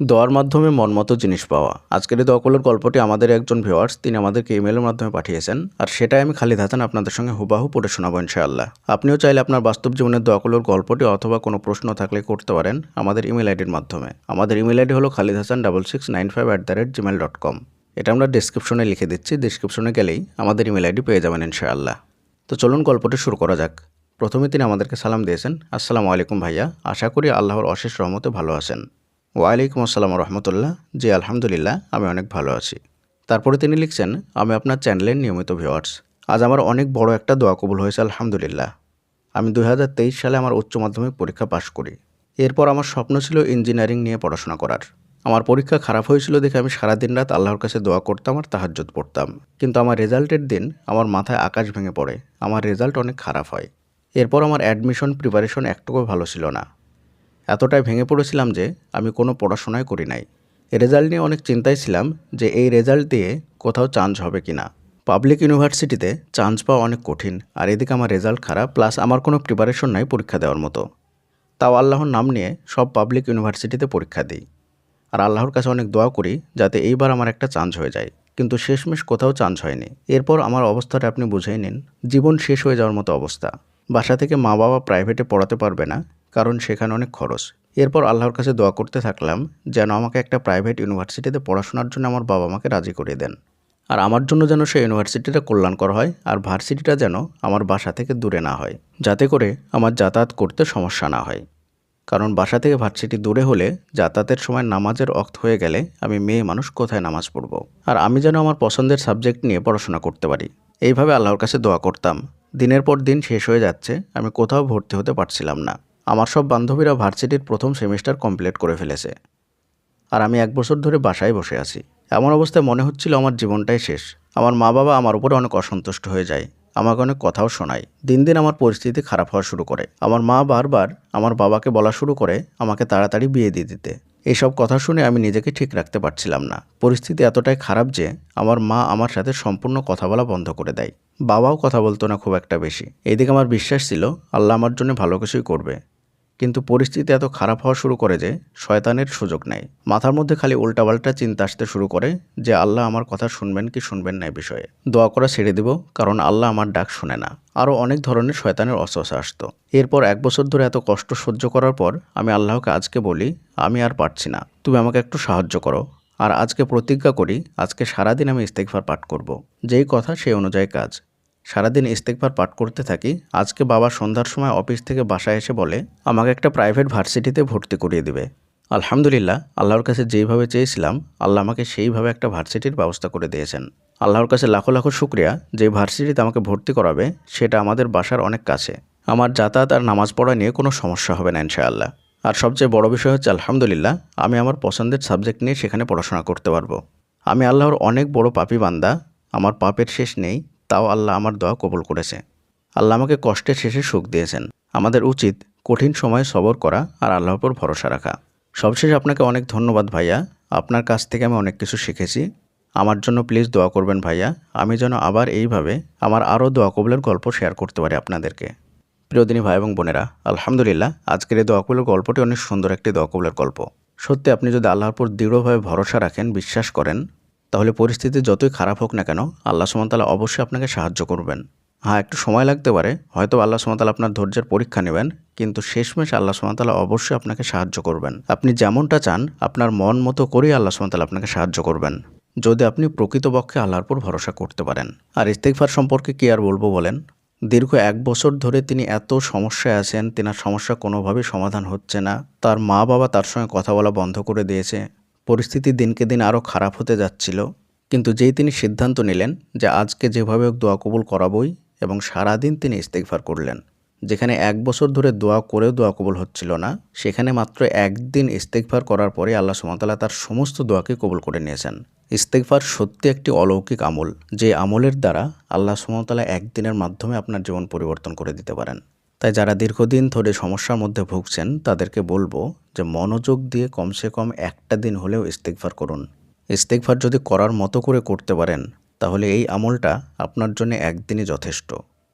দোয়ার মাধ্যমে মনমতো জিনিস পাওয়া। আজকের এই দোয়াকুলের গল্পটি আমাদের একজন ভিউয়ার্স তিনি আমাদেরকে ইমেলের মাধ্যমে পাঠিয়েছেন। আর সেটাই আমি খালিদ হাসান আপনাদের সঙ্গে হুবাহু পড়ে শোনাবো ইনশাআল্লাহ। আপনিও চাইলে আপনার বাস্তব জীবনের দোয়াকুলের গল্পটি অথবা কোনো প্রশ্ন থাকলে করতে পারেন আমাদের ইমেল আইডির মাধ্যমে। আমাদের ইমেল আইডি হলো Khalid Hasan double six nine five at the rate Gmail dot com এটা আমরা ডিসক্রিপশনে লিখে দিচ্ছি। ডিসক্রিপশনে গেলেই আমাদের ইমেল আইডি পেয়ে যাবেন ইনশাআল্লাহ। তো চলুন গল্পটি শুরু করা যাক। প্রথমে তিনি আমাদেরকে সালাম দিয়েছেন। আসসালামু আলাইকুম ভাইয়া। আশা করি আল্লাহর অশেষ রহমতে ভালো আছেন। ওয়ালাইকুম আসসালাম রহমতুল্লাহ। জি, আলহামদুলিল্লাহ, আমি অনেক ভালো আছি। তারপরে তিনি লিখছেন, আমি আপনার চ্যানেলের নিয়মিত ভিউয়ার্স। আজ আমার অনেক বড় একটা দোয়া কবুল হয়েছে, আলহামদুলিল্লাহ। আমি দু হাজার তেইশ সালে আমার উচ্চ মাধ্যমিক পরীক্ষা পাশ করি। এরপর আমার স্বপ্ন ছিল ইঞ্জিনিয়ারিং নিয়ে পড়াশোনা করার। আমার পরীক্ষা খারাপ হয়েছিল দেখে আমি সারা দিন রাত আল্লাহর কাছে দোয়া করতাম আর তাহাজ্জুদ পড়তাম। কিন্তু আমার রেজাল্টের দিন আমার মাথায় আকাশ ভেঙে পড়ে। আমার রেজাল্ট অনেক খারাপ হয়। এরপর আমার অ্যাডমিশন, প্রিপারেশন একটুকু ভালো ছিল না। এতটাই ভেঙে পড়েছিলাম যে আমি কোনো পড়াশোনাই করি নাই। রেজাল্ট নিয়ে অনেক চিন্তায় ছিলাম যে এই রেজাল্ট দিয়ে কোথাও চান্স হবে কি না। পাবলিক ইউনিভার্সিটিতে চান্স পাওয়া অনেক কঠিন, আর এদিকে আমার রেজাল্ট খারাপ, প্লাস আমার কোনো প্রিপারেশন নাই পরীক্ষা দেওয়ার মতো। তাও আল্লাহর নাম নিয়ে সব পাবলিক ইউনিভার্সিটিতে পরীক্ষা দিই। আর আল্লাহর কাছে অনেক দোয়া করি যাতে এইবার আমার একটা চান্স হয়ে যায়। কিন্তু শেষমেশ কোথাও চান্স হয়নি। এরপর আমার অবস্থাটা আপনি বুঝেই নিন। জীবন শেষ হয়ে যাওয়ার মতো অবস্থা। বাসা থেকে মা বাবা প্রাইভেটে পড়াতে পারবে না। কারণ সেখানে অনেক খরচ। এরপর আল্লাহর কাছে দোয়া করতে থাকলাম, যেন আমাকে একটা প্রাইভেট ইউনিভার্সিটিতে পড়াশোনার জন্য আমার বাবা মাকে রাজি করে দেন। আর আমার জন্য যেন সেই ইউনিভার্সিটিটা কল্যাণকর হয় আর ভার্সিটিটা যেন আমার বাসা থেকে দূরে না হয়, যাতে করে আমার যাতায়াত করতে সমস্যা না হয়। কারণ বাসা থেকে ভার্সিটি দূরে হলে যাতায়াতের সময় নামাজের অক্ত হয়ে গেলে আমি মেয়ে মানুষ কোথায় নামাজ পড়ব? আর আমি যেন আমার পছন্দের সাবজেক্ট নিয়ে পড়াশোনা করতে পারি। এইভাবে আল্লাহর কাছে দোয়া করতাম। দিনের পর দিন শেষ হয়ে যাচ্ছে, আমি কোথাও ভর্তি হতে পারছিলাম না। আমার সব বান্ধবীরা ভার্সিটির প্রথম সেমিস্টার কমপ্লিট করে ফেলেছে। আর আমি এক বছর ধরে বাসায় বসে আছি। এমন অবস্থায় মনে হচ্ছিল আমার জীবনটাই শেষ। আমার মা বাবা আমার উপরে অনেক অসন্তুষ্ট হয়ে যায়। আমাকে অনেক কথাও শোনায়। দিন দিন আমার পরিস্থিতি খারাপ হওয়া শুরু করে। আমার মা বারবার আমার বাবাকে বলা শুরু করে আমাকে তাড়াতাড়ি বিয়ে দিয়ে দিতে। এইসব কথা শুনে আমি নিজেকে ঠিক রাখতে পারছিলাম না। পরিস্থিতি এতটাই খারাপ যে আমার মা আমার সাথে সম্পূর্ণ কথা বলা বন্ধ করে দেয়। বাবাও কথা বলতো না খুব একটা বেশি। এইদিকে আমার বিশ্বাস ছিল, আল্লাহ আমার জন্য ভালো কিছুই করবে। কিন্তু পরিস্থিতি এত খারাপ হওয়া শুরু করে যে শয়তানের সুযোগ নেয় মাথার মধ্যে খালি উল্টাপাল্টা চিন্তা আসতে শুরু করে যে আল্লাহ আমার কথা শুনবেন কি শুনবেন না বিষয়ে। দোয়া করা ছেড়ে দিব, কারণ আল্লাহ আমার ডাক শুনে না। আরও অনেক ধরনের শয়তানের অসহসা আসতো। এরপর এক বছর ধরে এত কষ্ট সহ্য করার পর আমি আল্লাহকে আজকে বলি, আমি আর পারছি না। তুমি আমাকে একটু সাহায্য করো। আর আজকে প্রতিজ্ঞা করি, আজকে সারাদিন আমি ইস্তেকফার পাঠ করব। যেই কথা সেই অনুযায়ী কাজ। সারাদিন ইস্তেকবার পাঠ করতে থাকি, আজকে বাবা সন্ধ্যার সময় অফিস থেকে বাসায় এসে বলে, আমাকে একটা প্রাইভেট ভার্সিটিতে ভর্তি করিয়ে দিবে। আলহামদুলিল্লাহ, আল্লাহর কাছে যেইভাবে চেয়েছিলাম, আল্লাহ আমাকে সেইভাবে একটা ভার্সিটির ব্যবস্থা করে দিয়েছেন। আল্লাহর কাছে লাখো লাখো শুক্রিয়া, যে ভার্সিটিতে আমাকে ভর্তি করাবে, সেটা আমাদের বাসার অনেক কাছে। আমার যাতায়াত আর নামাজ পড়া নিয়ে কোনো সমস্যা হবে না, ইনশাআল্লাহ। আর সবচেয়ে বড় বিষয় হচ্ছে, আলহামদুলিল্লাহ, আমি আমার পছন্দের সাবজেক্ট নিয়ে সেখানে পড়াশোনা করতে পারব। আমি আল্লাহর অনেক বড় পাপি বান্দা, আমার পাপের শেষ নেই তাও আল্লাহ আমার দোয়া কবুল করেছে। আল্লাহ আমাকে কষ্টের শেষে সুখ দিয়েছেন। আমাদের উচিত কঠিন সময়ে সবর করা আর আল্লাহর উপর ভরসা রাখা। সবশেষে আপনাকে অনেক ধন্যবাদ ভাইয়া। আপনার কাছ থেকে আমি অনেক কিছু শিখেছি। আমার জন্য প্লিজ দোয়া করবেন ভাইয়া। আমি যেন আবার এইভাবে আমার আরও দোয়া কবুলের গল্প শেয়ার করতে পারি আপনাদেরকে। প্রিয়দিনী ভাই এবং বোনেরা, আলহামদুলিল্লাহ, আজকের এই দোয়া কবুলের গল্পটি অনেক সুন্দর একটি দোয়া কবুলের গল্প। সত্যি আপনি যদি আল্লাহর উপর দৃঢ়ভাবে ভরসা রাখেন, বিশ্বাস করেন তাহলে পরিস্থিতি যতই খারাপ হোক না কেন, আল্লাহ সুমতালা অবশ্যই আপনাকে সাহায্য করবেন। হ্যাঁ একটু সময় লাগতে পারে, হয়তো আল্লাহ সুমতালা আপনার ধৈর্যের পরীক্ষা নেবেন, কিন্তু শেষমেশ আল্লাহ সুমতালা অবশ্যই আপনাকে সাহায্য করবেন। আপনি যেমনটা চান, আপনার মন মতো করেই আল্লাহ সুমতালা আপনাকে সাহায্য করবেন, যদি আপনি প্রকৃতপক্ষে আল্লাহর উপর ভরসা করতে পারেন। আর ইস্তেকফার সম্পর্কে কী আর বলব বলেন? দীর্ঘ এক বছর ধরে তিনি এত সমস্যায় আছেন, তেনার সমস্যা কোনোভাবেই সমাধান হচ্ছে না। তার মা বাবা তার সঙ্গে কথা বলা বন্ধ করে দিয়েছে। পরিস্থিতি দিনকে দিন আরও খারাপ হতে যাচ্ছিল। কিন্তু যেই তিনি সিদ্ধান্ত নিলেন যে আজকে যেভাবে হোক দোয়া কবুল করাবই এবং সারাদিন তিনি ইস্তেকফার করলেন, যেখানে এক বছর ধরে দোয়া করেও দোয়া কবুল হচ্ছিল না, সেখানে মাত্র একদিন ইস্তেকফার করার পরে আল্লাহ সুমতাল্লাহ তার সমস্ত দোয়াকে কবুল করে নিয়েছেন। ইস্তেকফার সত্যি একটি অলৌকিক আমল, যে আমলের দ্বারা আল্লাহ সুমতাল্লাহ একদিনের মাধ্যমে আপনার জীবন পরিবর্তন করে দিতে পারেন। তাই যারা দীর্ঘদিন ধরে সমস্যার মধ্যে ভুগছেন, তাদেরকে বলব যে মনোযোগ দিয়ে কমসে কম একটা দিন হলেও ইস্তেকভার করুন। ইস্তেকভার যদি করার মতো করে করতে পারেন, তাহলে এই আমলটা আপনার জন্য একদিনই যথেষ্ট।